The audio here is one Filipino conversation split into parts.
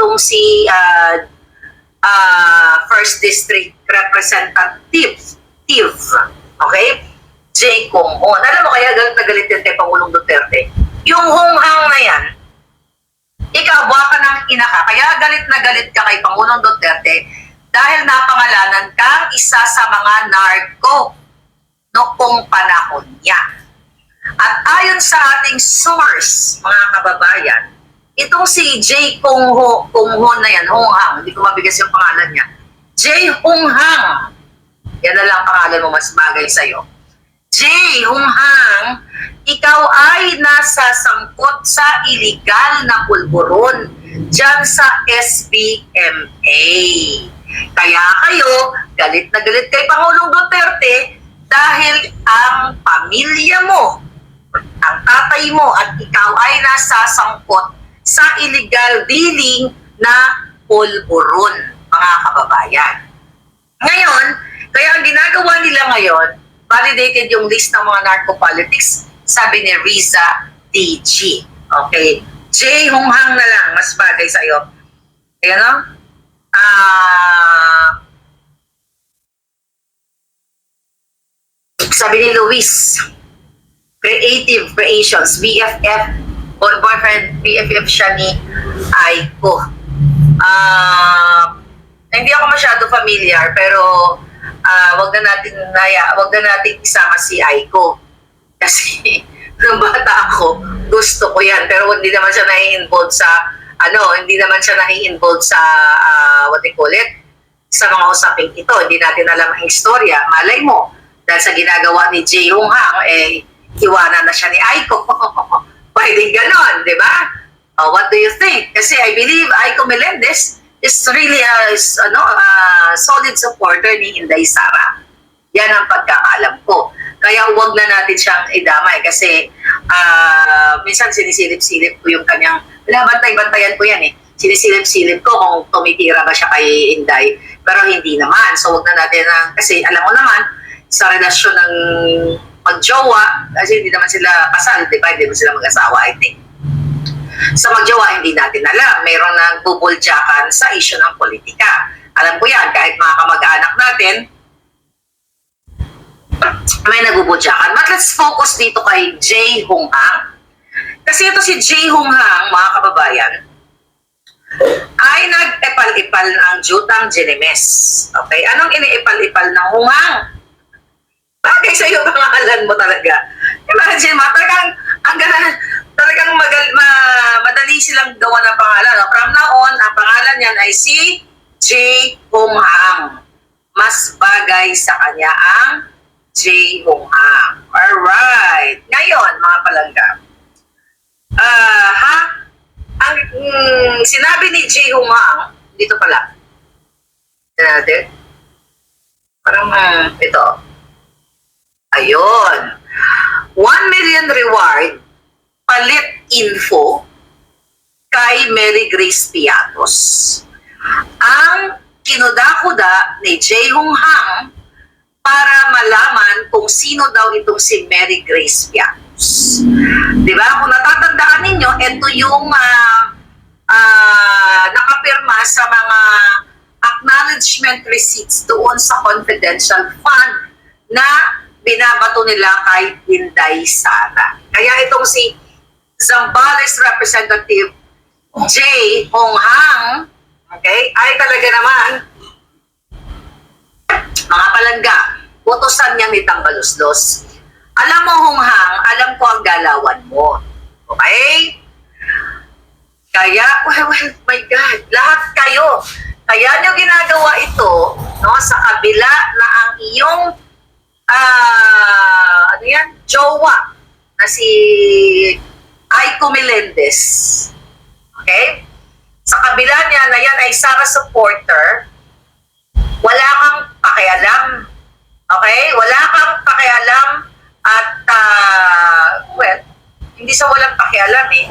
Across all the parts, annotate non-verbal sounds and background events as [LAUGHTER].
itong si uh, uh, First District Representative. Tiv, Okay? Jay Kong Ho. Alam mo kaya galit na galit yan kay Pangulong Duterte? Yung hunghang na yan, ikaw, buha ka ng ina ka, kaya galit na galit ka kay Pangulong Duterte dahil napangalanan kang isa sa mga narco noong panahon niya. At ayon sa ating source, mga kababayan, itong si J. Kung Ho, Kung Ho na yan, Hong Hang, hindi ko mabigas yung pangalan niya. J. Hong Hang. Yan na lang pangalan mo mas bagay sa'yo. J. Hong Hang, ikaw ay nasa sangkot sa iligal na pulburon dyan sa SBMA. Kaya kayo, galit na galit kay Pangulong Duterte dahil ang pamilya mo, ang tatay mo at ikaw ay nasa sangkot sa illegal dealing na pulburon, mga kababayan. Ngayon, kaya ang ginagawa nila ngayon, validated yung list ng mga narco-politics, sabi ni Riza DG. Okay? J. Honghang na lang, mas bagay sa'yo. Ayan o? Ah... sabi ni Luis, Creative Creations, BFF, boy- boyfriend, BFF siya ni Aiko. Ah, hindi ako masyado familiar, pero ah, wag na natin naya, wag na natin isama si Aiko. [LAUGHS] Kasi nung bata ako, gusto ko yan. Pero hindi naman siya nai-involve sa, ano, hindi naman siya nai-involve sa, ah, what they call it, sa mga usaping ito. Hindi natin alam ang istorya. Malay mo, dahil sa ginagawa ni Jay Hong Hang, eh, iwanan na siya ni Aiko. [LAUGHS] Pwedeng ganon, di ba? Oh, what do you think? Kasi I believe Aiko Melendez is really a is, ano, a solid supporter ni Inday Sara. Yan ang pagkakalam ko. Kaya huwag na natin siyang idamay kasi ah, minsan sinisilip-silip ko yung kanyang, wala, bantay-bantayan ko yan eh. Sinisilip-silip ko kung tumitira ba siya kay Inday. Pero hindi naman. So huwag na natin, na, kasi alam mo naman, sa relasyon ng magjowa, kasi hindi naman sila kasal, di ba? Hindi naman sila mag-asawa, I think. Sa magjowa, hindi natin alam. Mayroon nang bubuljakan sa issue ng politika. Alam ko yan, kahit mga kamag-anak natin, may nagubudyakan. But let's focus dito kay Jay Hong Hang. Kasi ito si Jay Hong Hang, mga kababayan, ay nag-epal-ipal ng jutang Genemes. Okay? Anong iniipal-ipal ng Hong Hang? Bagay sa iyo pangalan mo talaga. Imagine mo, talagang, ang gana, talagang magal, ma, madali silang gawa ng pangalan. From now on, ang pangalan niyan ay si J. Hong Hang. Mas bagay sa kanya ang J. Hong Hang. Alright. Ngayon, mga palangga. Ah, ha? Ang mm, sinabi ni J. Hong Hang, dito pala. Tignan natin. Parang, ah, ito. Ayun. 1 million reward, palit info kay Mary Grace Piatos. Ang kinuda-kuda ni Jay Hong Hang para malaman kung sino daw itong si Mary Grace Piatos. Di ba? Kung natatandaan ninyo, ito yung ah, ah, nakapirma sa mga acknowledgement receipts doon sa confidential fund na binabato nila kay Inday Sara. Kaya itong si Zambales Representative J. Hong Hang, okay, ay talaga naman mga palangga, utosan niya ni Tambaluslos. Alam mo, Hong Hang, alam ko ang galawan mo. Okay? Kaya, well, well, my God, lahat kayo, kaya nyo ginagawa ito, no, sa kabila na ang iyong, ah, ano yan, jowa, na si Aiko Melendez. Okay? Sa kabila niya na yan ay Sara supporter, wala kang pakialam. Okay? Wala kang pakialam at, ah, well, hindi sa walang pakialam eh.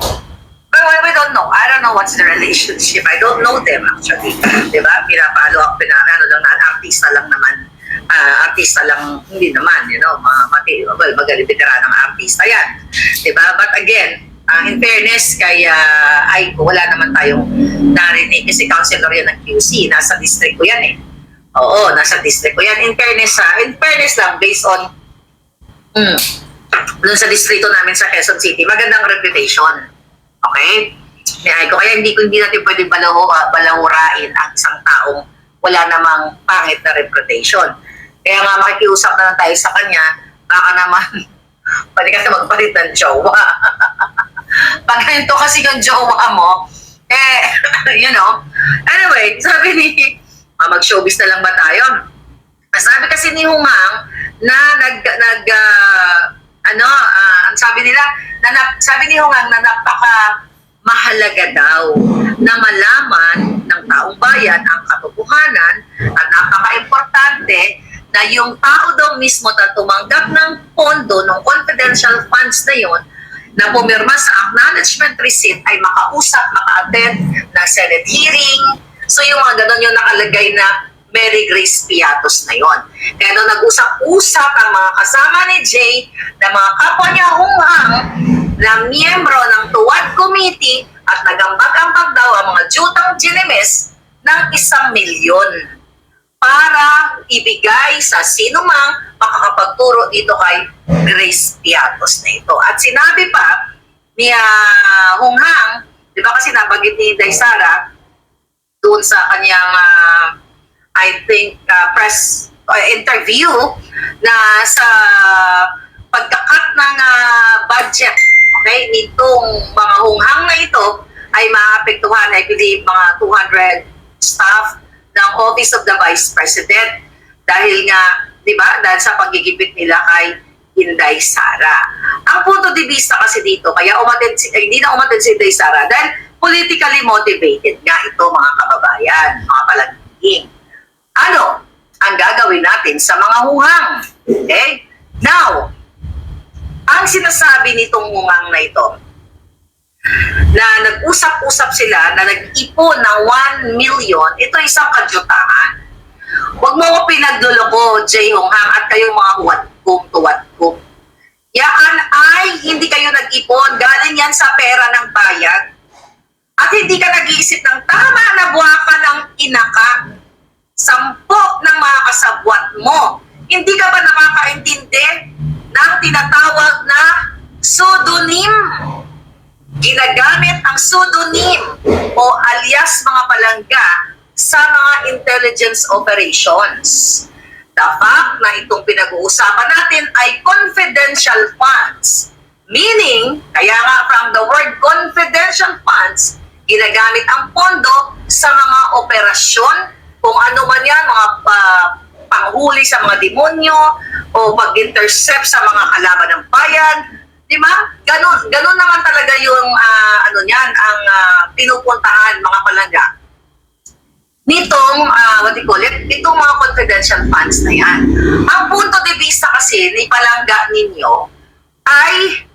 But well, we don't know. I don't know what's the relationship. I don't know them actually. [LAUGHS] Di ba? Pinapalo ako, pina, ano lang na, artista lang naman. Ah, artista lang, hindi naman, you know, mga mati, well, magaling veteranang artista yan. Di ba? But again, ah, in fairness kay uh, Aiko, wala naman tayong narinig kasi counselor yan ng QC. Nasa district ko yan eh. Oo, nasa district ko yan. In fairness, ha, in fairness lang, based on mm, dun sa distrito namin sa Quezon City, magandang reputation. Okay? Ni Aiko. Kaya hindi ko hindi natin pwedeng balaho, ah, balahurain ang isang taong wala namang pangit na reputation. Kaya nga makikiusap na lang tayo sa kanya, baka naman [LAUGHS] pwede kasi magpalit ng jowa. [LAUGHS] Pag ganito kasi yung jowa mo, eh, [LAUGHS] you know. Anyway, sabi ni, ah, mag-showbiz na lang ba tayo? Sabi kasi ni Humang na nag, nag ah, ano, ang sabi nila, na, sabi ni Humang na napaka mahalaga daw na malaman ng taong bayan ang katotohanan at napaka-importante na yung tao daw mismo na tumanggap ng pondo ng confidential funds na yon na pumirma sa acknowledgement receipt ay makausap, maka-attend ng Senate hearing. So yung mga ganon yung nakalagay na Mary Grace Piatos na yon. Kaya nung nag-usap-usap ang mga kasama ni Jay na mga kapwa niya hunghang na miyembro ng Tuwad Committee at nagambag-ambag daw ang mga jutang ginemes ng isang milyon para ibigay sa sino mang makakapagturo dito kay Grace Piatos na ito. At sinabi pa ni ah, Hunghang, di ba kasi nabanggit ni Daisara doon sa kanyang ah, I think ah, press uh, interview na sa pagkakat ng ah, budget okay nitong mga hunghang na ito ay maapektuhan I believe mga 200 staff Office of the Vice President dahil nga, di ba, dahil sa pagigipit nila kay Inday Sara. Ang punto de vista kasi dito, kaya umatid, eh, hindi na umatid si Inday Sara dahil politically motivated nga ito mga kababayan, mga palaging. Ano ang gagawin natin sa mga hunghang? Okay? Now, ang sinasabi nitong hunghang na ito, na nag-usap-usap sila na nag-ipon ng 1 million, ito isang kadyutahan. Huwag mo ko pinagluloko, Jay Honghang, at kayong mga huwat-kum, tuwat-kum. Yan ay hindi kayo nag-ipon. Galing yan sa pera ng bayan. At hindi ka nag-iisip ng tama na buwaka ng inaka. Sampo ng mga kasabwat mo. Hindi ka ba nakakaintindi ng tinatawag na pseudonym? Ginagamit ang pseudonym o alias mga palangga sa mga intelligence operations. The fact na itong pinag-uusapan natin ay confidential funds. Meaning, kaya nga from the word confidential funds, ginagamit ang pondo sa mga operasyon, kung ano man yan, mga ah, panghuli sa mga demonyo, o pag-intercept sa mga kalaban ng bayan, Di ba? Ganon, ganon naman talaga yung ah, ano niyan, ang ah, pinupuntahan mga palangga. Nitong, ah, what do you call it, itong mga confidential funds na yan. Ang punto de vista kasi ni palangga ninyo ay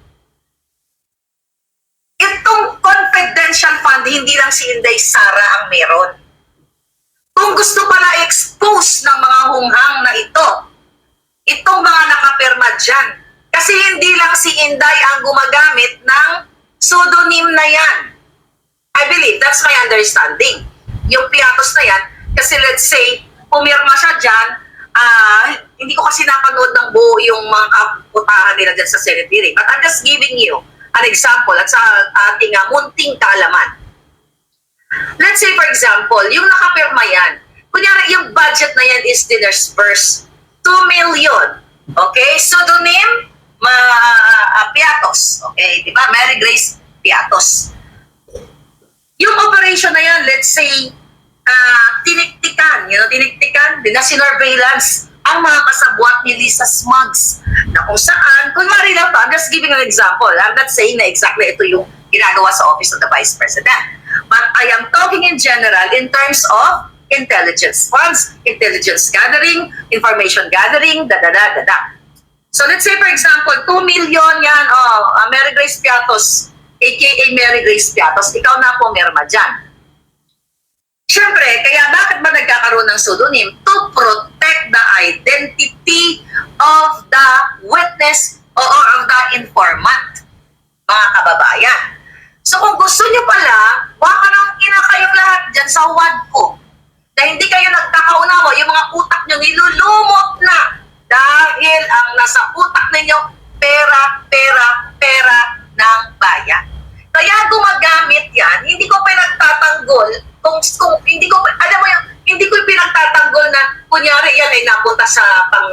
itong confidential fund, hindi lang si Inday Sara ang meron. Kung gusto pala expose ng mga hunghang na ito, itong mga nakapirma dyan, kasi hindi lang si Inday ang gumagamit ng pseudonym na yan. I believe, that's my understanding. Yung piatos na yan, kasi let's say, pumirma siya dyan, ah, hindi ko kasi napanood ng buo yung mga kaputahan nila dyan sa Senate hearing. But I'm just giving you an example at sa ating ah, munting kaalaman. Let's say for example, yung nakapirma yan, kunyari yung budget na yan is dinasperse 2 million. Okay? Pseudonym, ma ah, Piatos. Okay? Di ba? Mary Grace Piatos. Yung operation na yan, let's say, ah tiniktikan, you know, tiniktikan, din na surveillance ang mga kasabwat ni Lisa Smugs na kung saan, kung mari lang to, I'm just giving an example. I'm not saying na exactly ito yung ginagawa sa Office of the Vice President. But I am talking in general in terms of intelligence funds, intelligence gathering, information gathering, da da da da da. So let's say for example, 2 million yan, oh, uh, Mary Grace Piatos, aka Mary Grace Piatos, ikaw na po merma dyan. Siyempre, kaya bakit ba nagkakaroon ng pseudonym? To protect the identity of the witness or of the informant. mga kababayan. So kung gusto nyo pala, baka nang ina kayong lahat dyan sa ward ko, na hindi kayo nagkakaunawa, yung mga utak nyo nilulumot na dahil ang nasa utak ninyo, pera, pera, pera ng bayan. Kaya gumagamit yan, hindi ko pinagtatanggol kung, kung hindi ko, alam mo yung, hindi ko pinagtatanggol na kunyari yan ay napunta sa pang,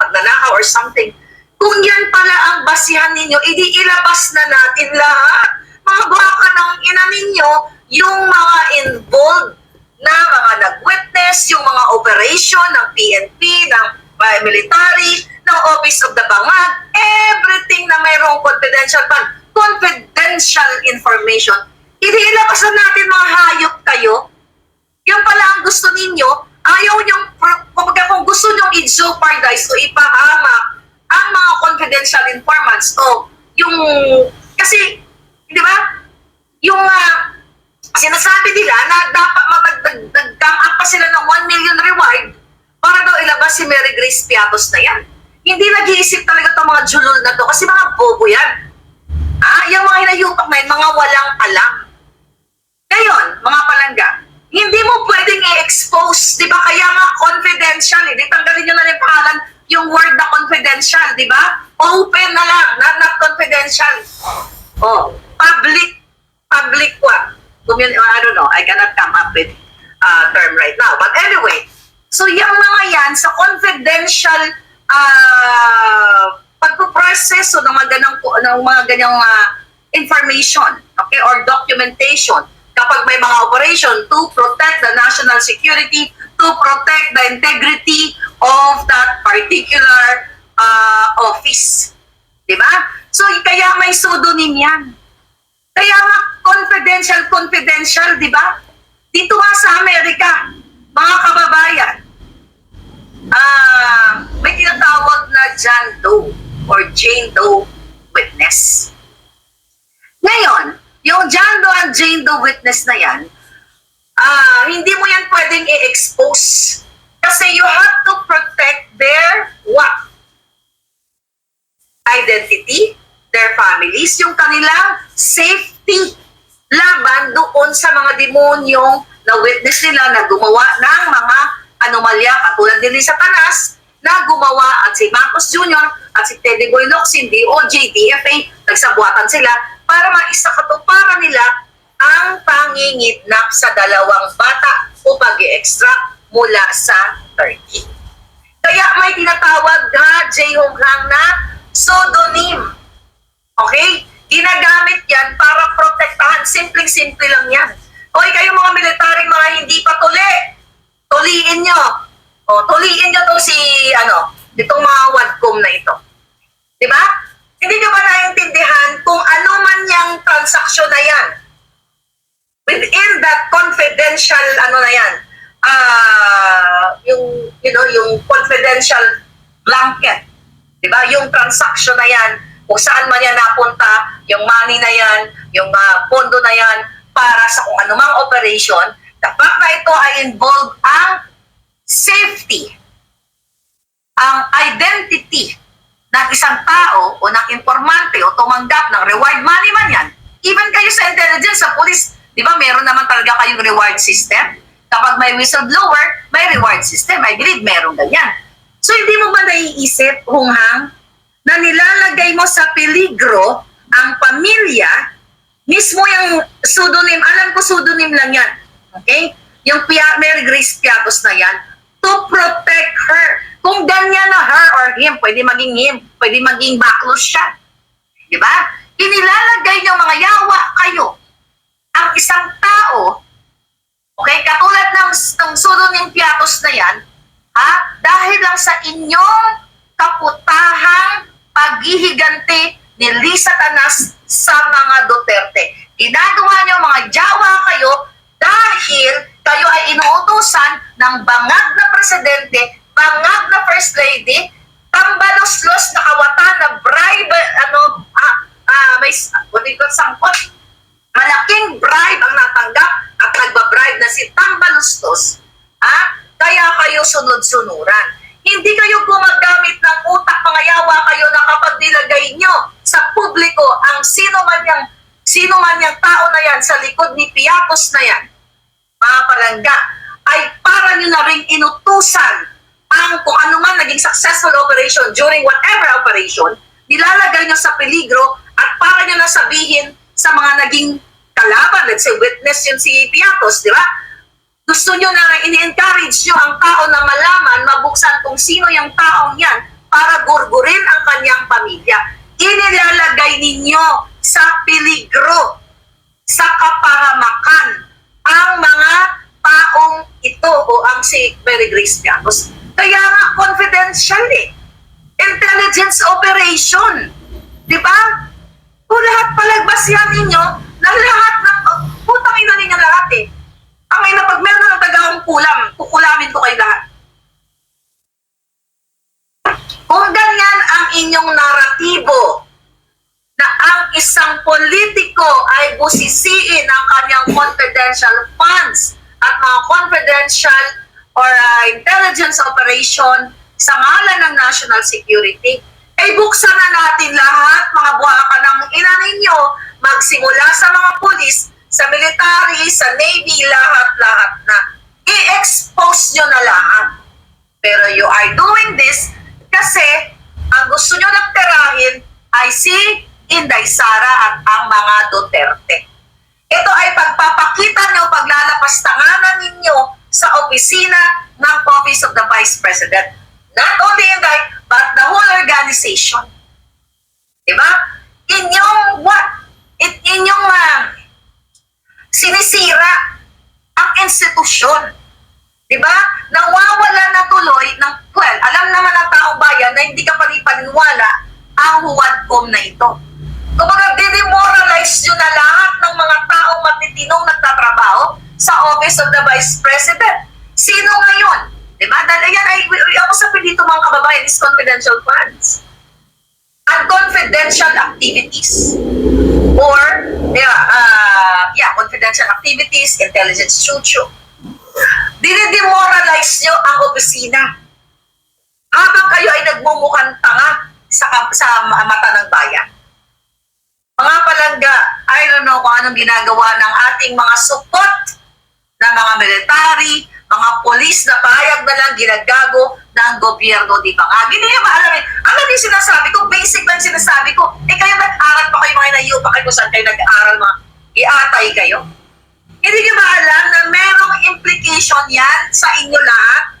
pagnanakaw or something. Kung yan pala ang basihan ninyo, edi ilabas na natin lahat. Mga baka ng ina ninyo, yung mga involved na mga nag-witness, yung mga operation ng PNP, ng military, ng Office of the Bangag, everything na mayroong confidential fund, confidential information, ililabas na natin mga hayop kayo. Yung pala ang gusto ninyo, ayaw niyong, kumbaga kung gusto niyong i-jeopardize o ipahamak ang mga confidential informants o yung, kasi, di ba, yung ah, sinasabi nila na dapat magdagdag pa sila ng 1 million reward para daw ilabas si Mary Grace Piatos na yan. Hindi nag-iisip talaga itong mga julol na to kasi mga bobo yan. Ah, yung mga hinayupak na yun, mga walang alam. Ngayon, mga palangga, hindi mo pwedeng i-expose, di ba? Kaya nga confidential, eh. Di tanggalin nyo na yung pangalan, yung word na confidential, di ba? Open na lang, not, not confidential. Oh, public, public? Commun- I don't know, I cannot come up with uh, term right now. But anyway, so yung mga yan sa confidential uh, pagpo-proseso ng mga ganang ng mga ganyang uh, information, okay, or documentation kapag may mga operation to protect the national security, to protect the integrity of that particular uh, office. Di ba? So, kaya may pseudonym yan. Kaya nga, confidential, confidential, di ba? Dito nga sa Amerika, mga kababayan, ah, may tinatawag na John Doe or Jane Doe witness. Ngayon, yung John Doe and Jane Doe witness na yan, ah, hindi mo yan pwedeng i-expose. Kasi you have to protect their what? Identity, their families, yung kanilang safety laban doon sa mga demonyong na witness nila na gumawa ng mga anomalya katulad din ni Satanas na gumawa at si Marcos Jr. at si Teddy Boy Locsin, DOJ, DFA, nagsabuatan sila para maisakatuparan nila ang pangingidnap sa dalawang bata o pag extract mula sa Turkey. Kaya may tinatawag na J. Hong Hang na pseudonym. Okay? Ginagamit yan para protektahan. Simpleng-simple lang yan. Okay, kayo mga militaring mga hindi pa tuli, tuliin nyo. O, tuliin nyo to si, ano, itong mga wadcom na ito. Di ba? Hindi nyo ba naiintindihan kung ano man yung transaksyon na yan? Within that confidential, ano na yan, ah, yung, you know, yung confidential blanket. Di ba? Yung transaction na yan, kung saan man yan napunta, yung money na yan, yung ah, pondo na yan, para sa kung anumang operation, fact na ito ay involve ang safety, ang identity ng isang tao o ng informante o tumanggap ng reward money man yan. Even kayo sa intelligence, sa police, di ba meron naman talaga kayong reward system? Kapag may whistleblower, may reward system. I believe meron ganyan. So hindi mo ba naiisip, hunghang, na nilalagay mo sa peligro ang pamilya, mismo yung pseudonym, alam ko pseudonym lang yan, okay? Yung Pia, Mary Grace Piatos na yan, to protect her. Kung ganyan na her or him, pwede maging him, pwede maging backless siya. Di ba? Inilalagay niyo mga yawa kayo ang isang tao, okay, katulad ng, ng pseudonym Piatos na yan, ha? Dahil lang sa inyong kaputahang paghihiganti ni Lisa Tanas sa mga Duterte. Ginagawa niyo mga jawa kayo dahil kayo ay inuutosan ng bangag na presidente, bangag na first lady, tambalos-los na kawatan na bribe, ano, ah, ah, may, what do you sangkot, malaking bribe ang natanggap at nagbabribe na si Tambalustos, ah, kaya kayo sunod-sunuran. Hindi kayo gumagamit ng utak, mga yawa kayo na kapag nilagay nyo sa publiko ang sino man yang sino man yang tao na yan sa likod ni Piatos na yan, mga palangga, ay para nyo na rin inutusan ang kung ano man naging successful operation during whatever operation, nilalagay nyo sa peligro at para nyo na sabihin sa mga naging kalaban, let's say witness yun si Piatos, di ba? Gusto nyo na ini-encourage nyo ang tao na malaman, mabuksan kung sino yung taong yan para gurgurin ang kanyang pamilya. Inilalagay ninyo sa peligro, sa kapahamakan, ang mga taong ito o ang si Mary Grace Piatos. Kaya nga confidential eh. Intelligence operation. Di ba? Kung lahat palagbas yan ninyo, na lahat ng, oh, putang ina ninyo lahat eh. Ang ina, pag meron ng tagahong kulam, kukulamin ko kayo lahat. Kung ganyan ang inyong naratibo, na ang isang politiko ay busisiin ang kanyang confidential funds at mga confidential or uh, intelligence operation sa ngalan ng national security, ay buksan na natin lahat, mga buhaka ng ina ninyo, magsimula sa mga pulis, sa military, sa navy, lahat-lahat na. I-expose nyo na lahat. Pero you are doing this kasi ang gusto nyo lang tirahin ay si Inday Sara at ang mga Duterte. Ito ay pagpapakita nyo, paglalapastanganan ninyo sa opisina ng Office of the Vice President. Not only Inday, but the whole organization. Diba? Inyong what? It, inyong ah, sinisira ang institusyon. Di ba? Nawawala na tuloy ng, well, alam naman ng taong bayan na hindi ka panipaniwala ang huwadcom na ito. Kumbaga, dinemoralize nyo na lahat ng mga taong matitinong nagtatrabaho sa Office of the Vice President. Sino ngayon? Di ba? Dahil yan ay, ako sa dito mga kababayan is confidential funds. And confidential activities. Or, yeah, uh, yeah, confidential activities, intelligence chuchu dinidemoralize nyo ang opisina. Habang kayo ay nagmumukhang tanga sa, sa mata ng bayan. Mga palangga, I don't know kung anong ginagawa ng ating mga support na mga military, mga polis na payag na lang ginagago ng gobyerno di ba nga? Hindi niya maalam eh. Alam niyo sinasabi ko, basic lang sinasabi ko, eh kayo nag-aral pa kayo mga inayo pa kayo kung saan kayo nag-aral mga iatay kayo. Hindi niyo maalam na merong implication yan sa inyo lahat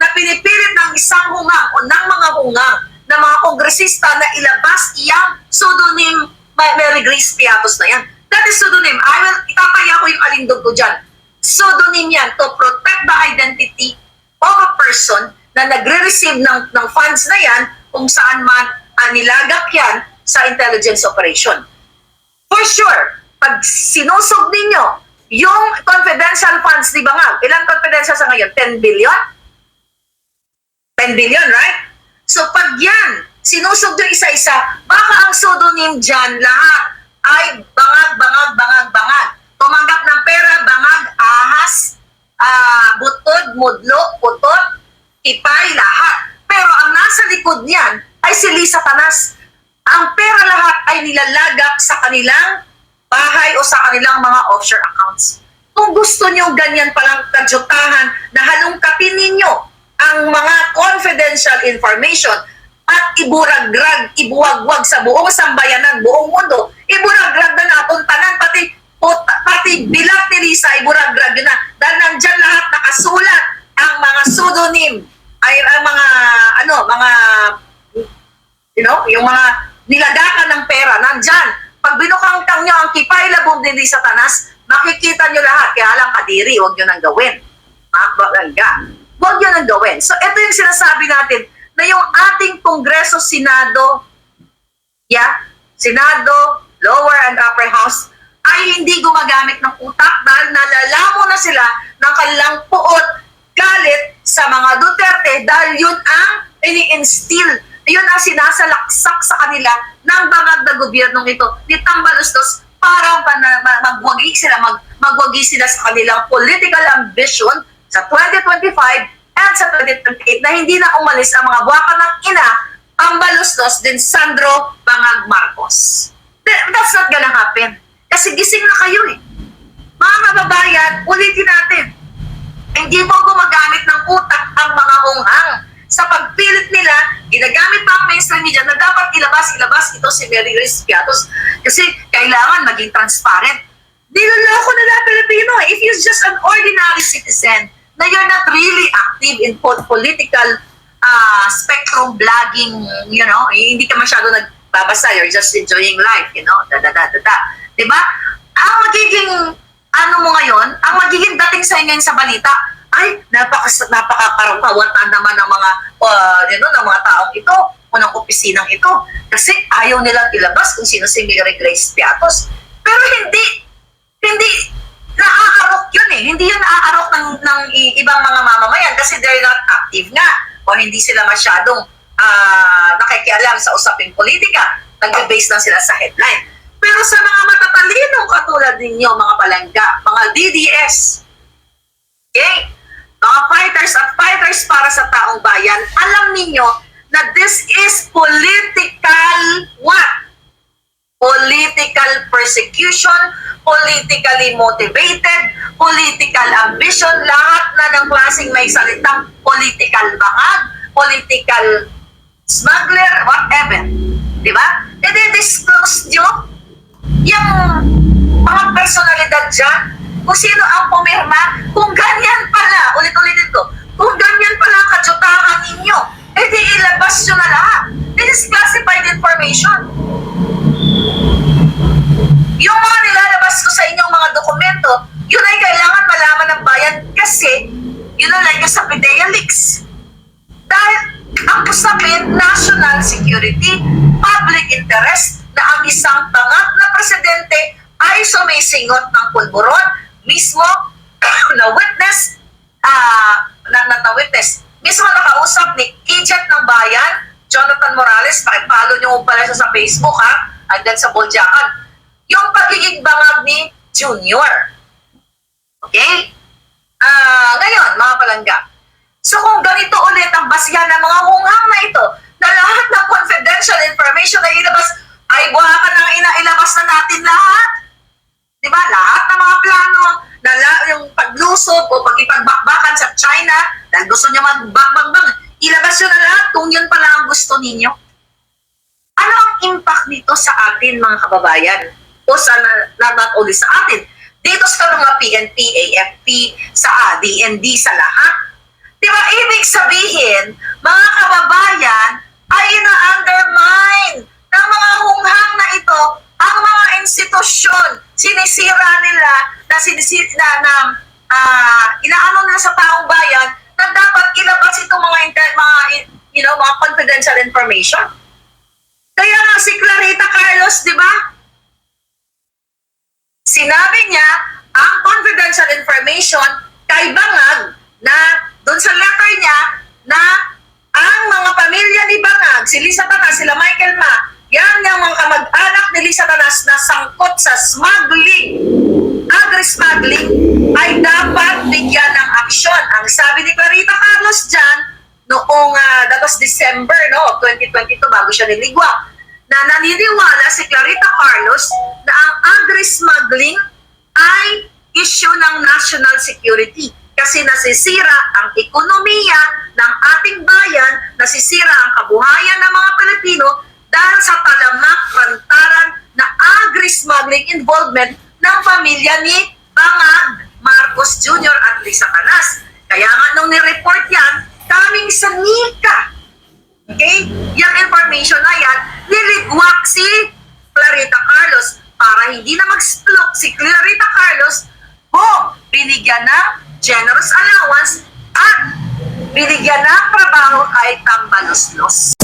na pinipilit ng isang hungang o ng mga hungang na mga kongresista na ilabas iyang pseudonym Ma- Mary Grace Piatos na yan. That is pseudonym. I will, itapaya ko yung alindog ko dyan. Pseudonym yan to protect the identity of a person na nagre-receive ng, ng funds na yan kung saan man uh, nilagak yan sa intelligence operation. For sure, pag sinusog ninyo yung confidential funds, di ba nga, ilang confidential sa ngayon? 10 billion? 10 billion, right? So pag yan, sinusog nyo isa-isa, baka ang pseudonym dyan lahat ay bangag, bangag, bangag, bangag. Tumanggap ng pera, bangag, ahas, ah, butod, mudlo, putot, ipay, lahat. Pero ang nasa likod niyan ay si Lisa Tanas. Ang pera lahat ay nilalagak sa kanilang bahay o sa kanilang mga offshore accounts. Kung gusto nyo ganyan palang kadyutahan na halongkapin ninyo ang mga confidential information at iburagrag, ibuwagwag sa buong sambayanan, buong mundo, iburagrag na natin tanan, pati, pot, pati bilat ni Lisa, iburagrag na. Dahil nandyan lahat nakasulat ang mga pseudonym, ay ang mga, ano, mga, you know, yung mga niladakan ng pera, nandyan. Pag binukangtang nyo ang kipay labong ni Lisa Tanas, makikita nyo lahat. Kaya lang kadiri, huwag nyo nang gawin. Mga. Huwag nyo nang gawin. So, ito yung sinasabi natin na yung ating Kongreso, Senado, yeah, Senado, lower and upper house, ay hindi gumagamit ng utak dahil nalalamo na sila ng kanilang puot galit sa mga Duterte dahil yun ang ini-instill, yun ang sinasalaksak sa kanila ng bangag na gobyernong ito ni Tambalustos para ma- ma- magwagi sila, mag, magwagi sila sa kanilang political ambition sa 2025 at sa 2028 na hindi na umalis ang mga buwaka ng ina Tambalustos din Sandro Bangag Marcos. Th- That's not gonna happen. Kasi gising na kayo eh. Mga kababayan, ulitin natin. Hindi mo gumagamit ng utak ang mga hunghang. Sa pagpilit nila, ginagamit pa ang mainstream media na dapat ilabas, ilabas ito si Mary Grace Piatos. Kasi kailangan maging transparent. Niloloko nila Pilipino. eh. If you're just an ordinary citizen, na you're not really active in po- political uh, spectrum blogging, you know, eh, hindi ka masyado nagbabasa, you're just enjoying life, you know, da da da da da. Diba? Ang magiging, ano mo ngayon, ang magiging dating sa ngayon sa balita, ay, napakas, napakakarapawatan naman ng mga, uh, you know, ng mga taong ito, o ng opisinang ito. Kasi ayaw nilang ilabas kung sino si Mary Grace Piatos. Pero hindi, hindi, naaarok yun eh. Hindi yun naaarok ng, ng ibang mga mamamayan kasi they're not active nga o hindi sila masyadong ah, nakikialam sa usaping politika. Nagbe-base lang sila sa headline. Pero sa mga matatalinong katulad ninyo, mga palangga, mga DDS, okay? Mga fighters at fighters para sa taong bayan, alam ninyo na this is political what? Political persecution, politically motivated, political ambition, lahat na ng klaseng may salitang political bangag, political smuggler, whatever. Di ba? E disclose nyo yung mga personalidad dyan, kung sino ang pumirma, kung ganyan pala, ulit-ulitin ko, kung ganyan pala ang kajotahan ninyo, edi ilabas nyo na lahat. This is classified information. Yung mga nilalabas ko sa inyong mga dokumento, yun ay kailangan malaman ng bayan kasi yun ang like sa PDEA leaks. Dahil ang usapin, national security, public interest na ang isang tangak na presidente ay sumisingot ng pulburon mismo [COUGHS] na witness, ah, na, na, na witness, mismo nakausap ni agent ng bayan, Jonathan Morales, pakipalo niyo pala siya sa Facebook ha, hanggang sa Boljakan yung pagiging bangag ni Junior. Okay? Ah, ngayon, mga palangga. So kung ganito ulit ang basihan ng mga hunghang na ito, na lahat ng confidential information na ilabas, ay buha ka nang inailabas na natin lahat. Di ba? Lahat ng mga plano, na la- yung paglusot o pagipagbakbakan sa China, dahil gusto niya magbakbakbang, ilabas yun na lahat kung yun pala ang gusto ninyo. Ano ang impact nito sa atin mga kababayan? O sa na, na- not only sa atin, dito sa mga PNP, AFP, sa DND, sa lahat. Di ba, ibig sabihin, mga kababayan ay ina-undermine ng mga hunghang na ito ang mga institusyon. Sinisira nila na sinisira na, na ah, inaano nila sa taong bayan na dapat ilabas itong mga, inter- mga you know, mga confidential information. Kaya nga si Clarita Carlos, di ba? Sinabi niya ang confidential information kay Bangag na doon sa letter niya na ang mga pamilya ni Bangag, si Lisa Tanas, sila Michael Ma, yan yung mga kamag-anak ni Lisa Tanas na sangkot sa smuggling, agri-smuggling, ay dapat bigyan ng aksyon. Ang sabi ni Clarita Carlos dyan, noong uh, that was December no 2022 bago siya niligwa na naniniwala si Clarita Carlos na ang agri-smuggling ay issue ng national security kasi nasisira ang ekonomiya ng ating bayan, nasisira ang kabuhayan ng mga Pilipino dahil sa talamak rantaran na agri-smuggling involvement ng pamilya ni Bangag Marcos Jr. at Lisa Canas. Kaya nga nung ni-report yan, kaming sa NICA. Okay? Yung information na yan, niligwak si Clarita Carlos para hindi na mag-splok si Clarita Carlos, boom, binigyan ng generous allowance at binigyan ng trabaho kahit tambalos-los.